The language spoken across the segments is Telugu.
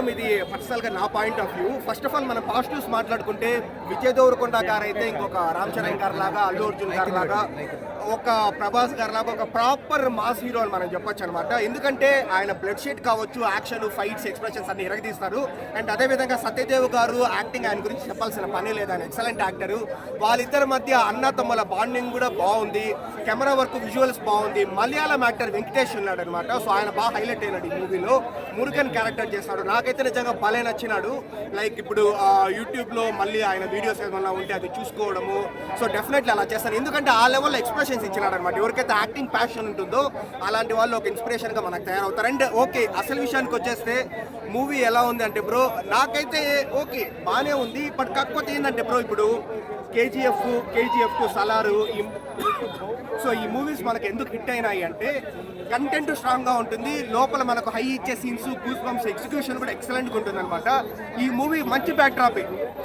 కింగ్డమ్ ఇది పర్సనల్గా నా point of view first of all మనం పాజిటివ్స్ మాట్లాడుకుంటే విజయ్ దేవరకొండ గారు అయితే ఇంకొక రామ్ చరణ్ గారు లాగా అల్లు అర్జున్ గారు లాగా ఒక ప్రభాస్ గారు లాగా ఒక ప్రాపర్ మాస్ హీరో అని మనం చెప్పొచ్చు అనమాట ఎందుకంటే ఆయన బ్లడ్ షీట్ కావచ్చు యాక్షన్ ఫైట్స్ ఎక్స్ప్రెషన్స్ అన్ని ఇరగదీస్తారు. అండ్ అదే విధంగా సత్యదేవ్ గారు యాక్టింగ్ ఆయన గురించి చెప్పాల్సిన పని లేదు. ఆయన ఎక్సలెంట్ యాక్టర్ వాళ్ళిద్దరి మధ్య అన్న తమ్ముల బాండింగ్ కూడా బాగుంది. కెమెరా వర్క్ విజువల్స్ బాగుంది. మలయాళం యాక్టర్ వెంకటేష్ ఉన్నాడు అనమాట సో ఆయన బాగా హైలైట్ అయినాడు ఈ మూవీలో మురుగన్ క్యారెక్టర్ చేస్తాడు నాకైతే నిజంగా భలే నచ్చినాడు. లైక్ ఇప్పుడు యూట్యూబ్లో మళ్ళీ ఆయన వీడియోస్ ఏమన్నా ఉంటే అది చూసుకోవడము. సో డెఫినెట్లీ అలా చేస్తాను. ఎందుకంటే ఆ లెవెల్లో ఎక్స్ప్రెషన్స్ ఇచ్చినాడు అనమాట ఎవరికైతే యాక్టింగ్ ప్యాషన్ ఉంటుందో అలాంటి వాళ్ళు ఒక ఇన్స్పిరేషన్గా మనకు తయారవుతారు. అండ్ ఓకే అసలు విషయానికి వచ్చేస్తే మూవీ ఎలా ఉంది అంటే బ్రో నాకైతే ఓకే బాగానే ఉంది. బట్ కాకపోతే ఏంటంటే బ్రో ఇప్పుడు KGF KGF two Salaar so ఈ మూవీస్ మనకు ఎందుకు హిట్ అయినాయి అంటే కంటెంట్ స్ట్రాంగ్గా ఉంటుంది. లోపల మనకు హై ఇచ్చే సీన్స్ గూస్ బంప్స్ ఎగ్జిక్యూషన్ కూడా ఎక్సలెంట్గా ఉంటుంది అనమాట ఈ మూవీ మంచి backdrop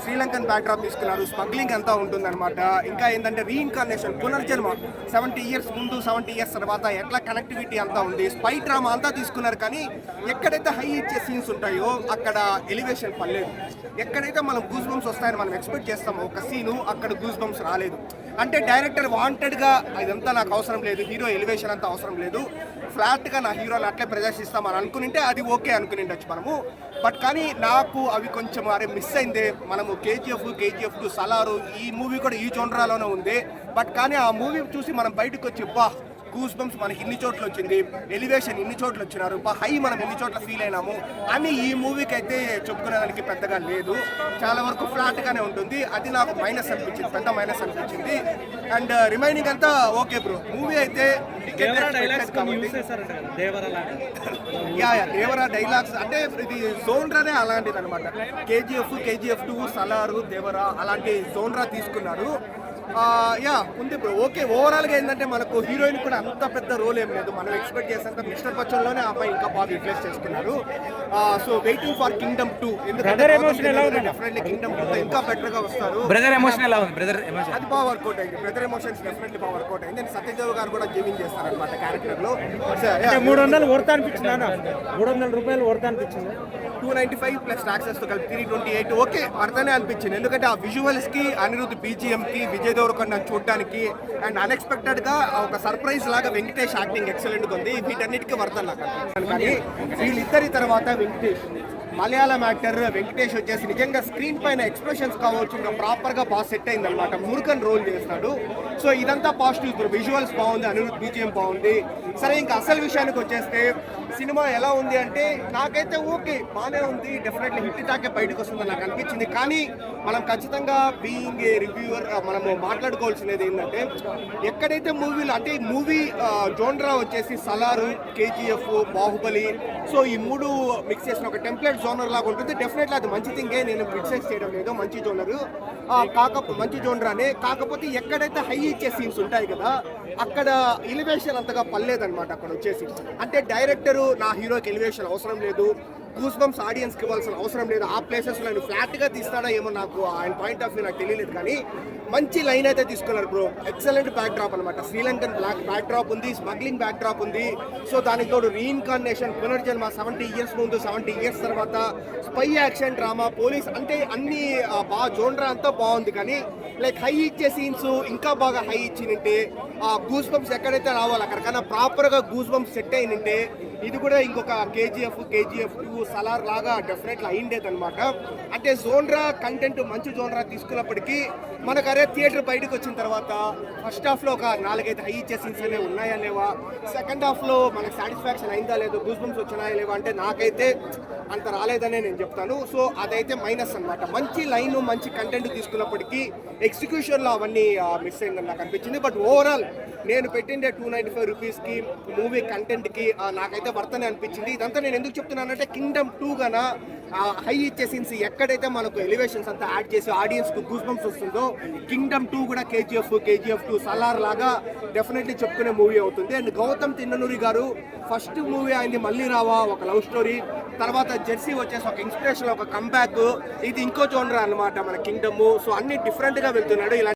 Sri Lankan backdrop తీసుకున్నారు స్మగ్లింగ్ అంతా ఉంటుంది అనమాట ఇంకా ఏంటంటే రీఇన్కార్నేషన్ పునర్జన్మ. సెవెంటీ ఇయర్స్ ముందు సెవెంటీ ఇయర్స్ తర్వాత ఎట్లా కనెక్టివిటీ అంతా ఉంది. స్పై డ్రామా అంతా తీసుకున్నారు కానీ ఎక్కడైతే హై ఇచ్చే సీన్స్ ఉంటాయో అక్కడ ఎలివేషన్ పర్లేదు ఎక్కడైతే మనం గూస్ బంప్స్ వస్తాయని మనం ఎక్స్పెక్ట్ చేస్తామో ఒక సీను అక్కడ గూస్ బంప్స్ రాలేదు. అంటే డైరెక్టర్ వాంటెడ్గా ఇదంతా అంతా నాకు అవసరం లేదు హీరో ఎలివేషన్ అంతా అవసరం లేదు. ఫ్లాట్గా నా హీరోని అట్లే ప్రదర్శిస్తామని అనుకునింటే అది ఓకే అనుకుని ఉండొచ్చు మనము. బట్ కానీ నాకు అవి కొంచెం అరే మిస్ అయిందే. మనము కేజీఎఫ్ కేజీఎఫ్ టు సలారు ఈ మూవీ కూడా ఈ జోనరాలోనే ఉంది. బట్ కానీ ఆ మూవీ చూసి మనం బయటకు వచ్చి బా గూస్ బంప్స్ మనకి ఇన్ని చోట్ల వచ్చింది. ఎలివేషన్ ఇన్ని చోట్ల వచ్చినారు. హై మనం ఇన్ని చోట్ల ఫీల్ అయినాము? అని ఈ మూవీకి అయితే చెప్పుకునేదానికి పెద్దగా లేదు. చాలా వరకు ఫ్లాట్ గానే ఉంటుంది. అది నాకు మైనస్ అనిపించింది. పెద్ద మైనస్ అనిపించింది. అండ్ రిమైనింగ్ అంతా ఓకే బ్రో మూవీ అయితే దేవరా డైలాగ్స్ అంటే ఇది జోన్రానే అలాంటిది అనమాట KGF KGF two Salaar Devara అలాంటి జోన్రా తీసుకున్నారు. యా ఉంది బ్రో ఓకే ఓవరాల్గా ఏంటంటే మనకు హీరోయిన్ కూడా అంత పెద్ద రోల్ ఏం లేదు. మనం ఎక్స్పెక్ట్ చేసేంత మిస్టర్ బచ్చన్లోనే ఆ అమ్మాయి ఇంకా బాగా రిప్లేస్ చేసుకున్నారు. So waiting for Kingdom two? Definitely Kingdom two ఇంకా బెటర్గా వస్తారు. బ్రదర్ ఎమోషన్ ఎలా ఉంది? బ్రదర్ ఎమోషన్ అది బాగా వర్కౌట్ అయింది. బ్రదర్ ఎమోషన్స్ డెఫినెట్లీ బాగా వర్కౌట్ అయింది. అండ్ సత్యదేవ్ గారు కూడా గేమింగ్ చేస్తారనమాట క్యారెక్టర్లో. అంటే మూడు వందలు వర్త అనిపించింది మూడు వందల రూపాయలు వర్త అనిపించింది. టూ నైన్టీ ఫైవ్ ప్లస్ ట్యాక్సెస్తో కలిపి త్రీ ట్వంటీ ఎయిట్ ఓకే వర్తనే అనిపించింది. ఎందుకంటే ఆ విజువల్స్కి అనిరుద్ధ్ బీజిఎంకి విజయ్ దేవరకొండ చూడడానికి అండ్ అన్ఎక్స్పెక్టెడ్గా ఒక సర్ప్రైజ్ లాగా వెంకటేష్ యాక్టింగ్ ఎక్సలెంట్గా ఉంది. వీటన్నిటికీ వర్తన్ నాకు కానీ వీళ్ళిద్దరి తర్వాత వెంకటేష్. మలయాళం యాక్టర్ వెంకటేష్ వచ్చేసి నిజంగా స్క్రీన్ పైన ఎక్స్ప్రెషన్స్ కావచ్చు ఇంకా ప్రాపర్గా బాగా సెట్ అయింది అనమాట మురుకన్ రోల్ చేస్తున్నాడు సో ఇదంతా పాజిటివ్ ఇప్పుడు విజువల్స్ బాగుంది అనిరుద్ధ్ బీజియం బాగుంది. సరే ఇంకా అసలు విషయానికి వచ్చేస్తే సినిమా ఎలా ఉంది అంటే నాకైతే ఓకే బాగానే ఉంది. డెఫినెట్లీ హిట్ టాకే బయటకు వస్తుందని నాకు అనిపించింది. కానీ మనం ఖచ్చితంగా బీయింగ్ ఏ రివ్యూవర్ మనము మాట్లాడుకోవాల్సినది ఏంటంటే ఎక్కడైతే మూవీలు అంటే మూవీ జోన్రా వచ్చేసి సలారు కేజీఎఫ్ బాహుబలి సో ఈ మూడు మిక్స్ చేసిన ఒక టెంప్లెట్ జోనర్ లాగా ఉంటుంది. డెఫినెట్లీ అది మంచి థింగే నేను క్రిటిసైజ్ చేయడం లేదు. మంచి జోనర్. కాకపోతే మంచి జోనర్ అనే. కాకపోతే ఎక్కడైతే హై ఇచ్చే సీన్స్ ఉంటాయి కదా అక్కడ ఎలివేషన్ అంతగా పర్లేదన్నమాట అక్కడ వచ్చేసి అంటే డైరెక్టర్ నా హీరోకి ఎలివేషన్ అవసరం లేదు. గూస్ బంప్స్ ఆడియన్స్కి ఇవ్వాల్సిన అవసరం లేదు. ఆ ప్లేసెస్లో ఆయన ఫ్లాట్గా తీస్తాడా ఏమో నాకు ఆయన పాయింట్ ఆఫ్ వ్యూ నాకు తెలియలేదు కానీ మంచి లైన్ అయితే తీసుకున్నారు బ్రో. ఎక్సలెంట్ బ్యాక్ డ్రాప్ అనమాట శ్రీలంకన్ బ్లాక్ బ్యాక్ డ్రాప్ ఉంది స్మగ్లింగ్ బ్యాక్ డ్రాప్ ఉంది. సో దానికి తోడు రీఇన్కార్నేషన్ పునర్జన్మ సెవెంటీ ఇయర్స్ ముందు సెవెంటీ ఇయర్స్ తర్వాత స్పై యాక్షన్ డ్రామా పోలీస్ అంటే అన్ని బాగా జోన్రా అంతా బాగుంది కానీ లైక్ హై ఇచ్చే సీన్స్ ఇంకా బాగా హై ఇచ్చినంటే ఆ గూస్ బంప్స్ ఎక్కడైతే రావాలి అక్కడికన్నా ప్రాపర్గా గూస్ బంప్స్ సెట్ అయినంటే ఇది కూడా ఇంకొక కేజీఎఫ్ కేజీఎఫ్ టూ సలార్ లాగా డెఫినెట్లీ అయిండేది అనమాట అంటే జోన్రా కంటెంట్ మంచి జోన్రా తీసుకున్నప్పటికీ మనకు అరే థియేటర్ బయటకు వచ్చిన తర్వాత ఫస్ట్ హాఫ్లో ఒక నాలుగైదు హై ఇచ్చే సీన్స్ అనేవి ఉన్నాయా లేవా? సెకండ్ హాఫ్లో మనకు సాటిస్ఫాక్షన్ అయిందా లేదు గూస్ బంప్స్ వచ్చినాయా లేవా? అంటే నాకైతే అంత రాలేదనే నేను చెప్తాను. సో అదైతే మైనస్ అన్నమాట. మంచి లైన్ మంచి కంటెంట్ తీసుకున్నప్పటికీ ఎగ్జిక్యూషన్లో అవన్నీ మిస్ అయిందని నాకు అనిపించింది. బట్ ఓవరాల్ నేను పెట్టిండే టూ నైంటీ ఫైవ్ రూపీస్కి మూవీ కంటెంట్కి నాకైతే వర్తనే అనిపించింది. ఇదంతా నేను ఎందుకు చెప్తున్నానంటే కింగ్డమ్ టూ గన హై ఇచ్చే సీన్స్ ఎక్కడైతే మనకు ఎలివేషన్స్ అంతా యాడ్ చేసి ఆడియన్స్కు గూస్ బంప్స్ వస్తుందో కింగ్డమ్ టూ కూడా కేజీఎఫ్ కేజీఎఫ్ టూ సలార్ లాగా డెఫినెట్లీ చెప్పుకునే మూవీ అవుతుంది. అండ్ గౌతమ్ తిన్ననూరి గారు ఫస్ట్ మూవీ అయింది మళ్ళీ రావా ఒక లవ్ స్టోరీ తర్వాత జెర్సీ వచ్చేసి ఒక ఇన్స్పిరేషన్ ఒక కంబ్యాక్ ఇది ఇంకో జోనర్ అన్నమాట మన కింగ్డమ్. సో అన్ని డిఫరెంట్గా వెళ్తున్నాడు. ఇలా